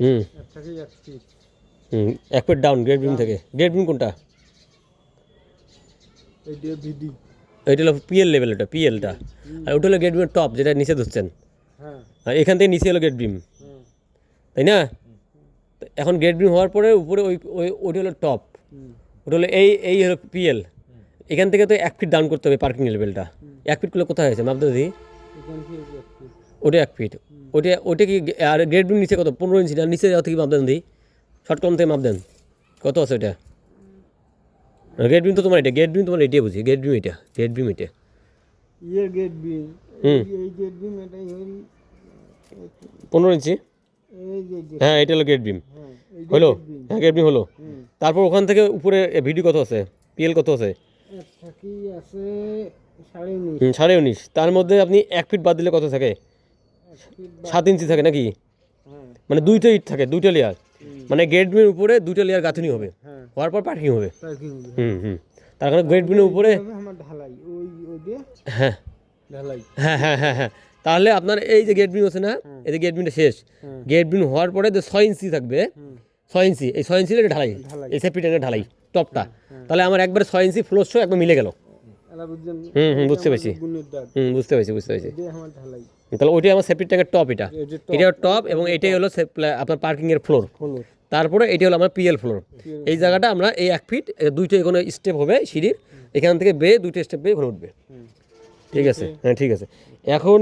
হুম। হুম এক feet down grade beam থেকে। গ্রেড বিম কোনটা? এটা হলো পিএল লেভেল ওটা পিএলটা আর ওটা হলো গ্রেড বিমের টপ যেটা নিচে ধরছেন। হ্যাঁ। আর এখান থেকে নিচে হলো গ্রেড বিম তাই না? এখন গ্রেড বিম হওয়ার পরে উপরে ওই ওই ওটা হলো টপ ওটা হলো এই এই হলো পিএল এখান থেকে তো এক ফিট ডাউন করতে হবে পার্কিং লেভেলটা এক ফিট করলে কোথায় হয়েছে? মাপতে দিই ওটা এক ফিট ওটা ওটা কি আর গ্রেড বিম নিচে কত? পনেরো ইঞ্চি না নিচে যাওয়া থেকে মাপ দেন দিই শর্ট কলম থেকে মাপ দেন। কত আছে ওটা? গ্রেড বিম তো তোমার এটা গ্রেড বিম তোমার এটাই বুঝি। গ্রেড বিম এটা গ্রেড বিম এটা। ইয়ের গেট বিম হুম। বিম এটাই পনেরো ইঞ্চি? হ্যাঁ এটা হলো গ্রেড বিম হ্যাঁ হলো? হ্যাঁ গ্রেড বিম হলো। তারপর ওখান থেকে উপরে ভিডি কত আছে? পিএল কত আছে? সাড়ে উনিশ। তার মধ্যে আপনি এক ফিট বাদ দিলে কত থাকে? সাত ইঞ্চি থাকে নাকি? মানে দুইটা ইট থাকে দুইটা লেয়ার মানে গ্রেড বিমের উপরে দুইটা লেয়ার গাঁথনি হবে। হওয়ার পর পার্কিং হবে। হুম হুম। তার কারণে গ্রেড বিমের উপরে হ্যাঁ। হ্যাঁ হ্যাঁ হ্যাঁ হ্যাঁ। তাহলে আপনার এই যে গেট বিম আছে না এই যে গেট বিমটা শেষ। গেট বিম হওয়ার পরে যে ছয় ইঞ্চি থাকবে ছয় ইঞ্চি এই ছয় ইঞ্চির এটা ঢালাই। এই সেফটি ট্যাঙ্কের ঢালাই টপটা তাহলে আমার একবারে ছয় ইঞ্চি ফ্লোর শো একবার মিলে গেল। হুম হুম বুঝতে পেরেছি। হুম বুঝতে পেরেছি বুঝতে পেরেছি। তাহলে ওইটাই আমার সেফটি ট্যাঙ্কের টপ এটা। এটা টপ এবং এটাই হলো আপনার পার্কিংয়ের ফ্লোর তারপরে এটি হলো আমার পিএল ফ্লোর এই জায়গাটা আমরা এই এক ফিট দুইটা এখানে স্টেপ হবে সিঁড়ির। এখান থেকে বেয়ে দুইটা স্টেপ বেয়ে ঘুরে উঠবে। ঠিক আছে? হ্যাঁ ঠিক আছে। এখন